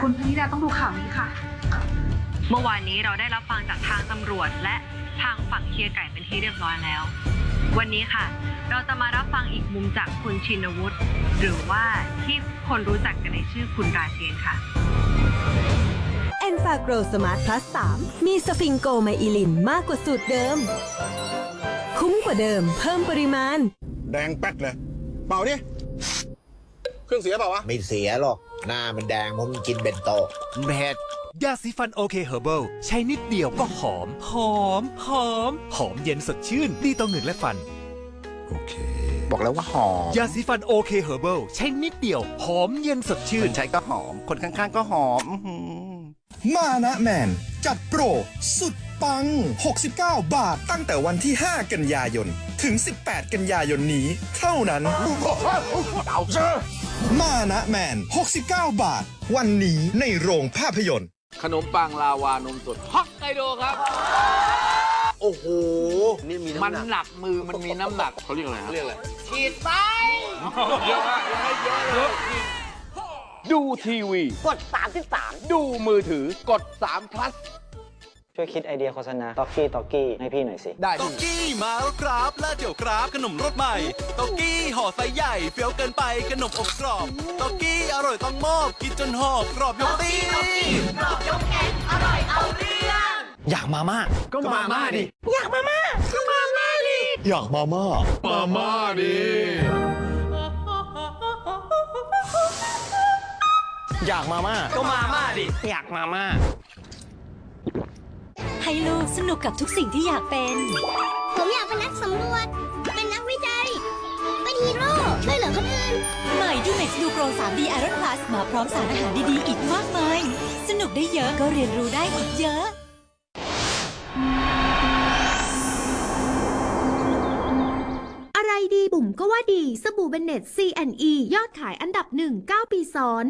คุณพนิดาต้องดูข่าวนี้ค่ะ เมื่อวานนี้เราได้รับฟังจากทางตำรวจ และทางฝั่งเคียร์ไก่เป็นที่เรียบร้อยแล้ว วันนี้ค่ะ เราจะมารับฟังอีกมุมจากคุณชินวุฒิหรือว่าที่คนรู้จักกันในชื่อคุณราเชนค่ะ e n f a g r o Smart Plus 3มีสฟิงโกไมอิลินมากกว่าสูตรเดิม คุ้มกว่าเดิม เพิ่มปริมาณ แดงแป๊ดเลย เป่าดิเครื่องเสียเปล่าวะ ไม่เสียหรอก หน้ามันแดงเพราะมันกินเบนโตะเผ็ดยาสีฟันโอเคเฮอร์เบิลใช้นิดเดียวก็หอม หอม หอม หอมเย็นสดชื่น ดีต่อเหงือกและฟัน โอเค บอกแล้วว่าหอมยาสีฟันโอเคเฮอร์เบิลใช้นิดเดียว หอมเย็นสดชื่คนนใช้ก็หอม คนข้างๆก็หอมอื้อหือมานะแมน จัดโปร สุดปัง 69 บาทตั้งแต่วันที่ 5 กันยายน ถึง 18 กันยายนนี้ เท่านั้น เอาเซอ มานะแมน 69 บาท วันนี้ในโรงภาพยนตร์ ขนมปังลาวานมสดฮอกไกโดครับ โอ้โห นี่มีมันหนักมือมันมีน้ำหนักเขาเรียกอะไรครับเรียกอะไรฉีดไป เยอะมากเยอะเลยดูทีวี กด 33 ดูมือถือกด3 plus ช่วยคิดไอเดียโฆษณาต็อกกี้ต็อกกี้ให้พี่หน่อยสิ ได้ตอกกี้มาแล้วครับและเดี๋ยวครับขนมรสใหม่ตอกกี้ห่อไซส์ใหญ่เฟี้ยวเกินไปขนมอบกรอบตอกกี้อร่อยต้องมอบกินจนหอบกรอบยกตีอยากมาม่าก็มาม่าดิอยากมาม่ามาม่าดิอยากมาม่าก็มาม่าดิอยากมาม่า ให้ลูกสนุกกับทุกสิ่งที่อยากเป็น ผมอยากเป็นนักสำรวจ เป็นนักวิจัย เป็นฮีโร่ ช่วยเหลือคนอื่น ใหม่ดูเม็กซ์ดูโปร 3D Iron Plus มาพร้อมสารอาหารดีๆ อีกมากมาย สนุกได้เยอะก็เรียนรู้ได้อีกเยอะ อะไรดีบุ๋มก็ว่าดี สบู่เบนเน็ต C&E ยอดขายอันดับหนึ่ง9ปีซ้อน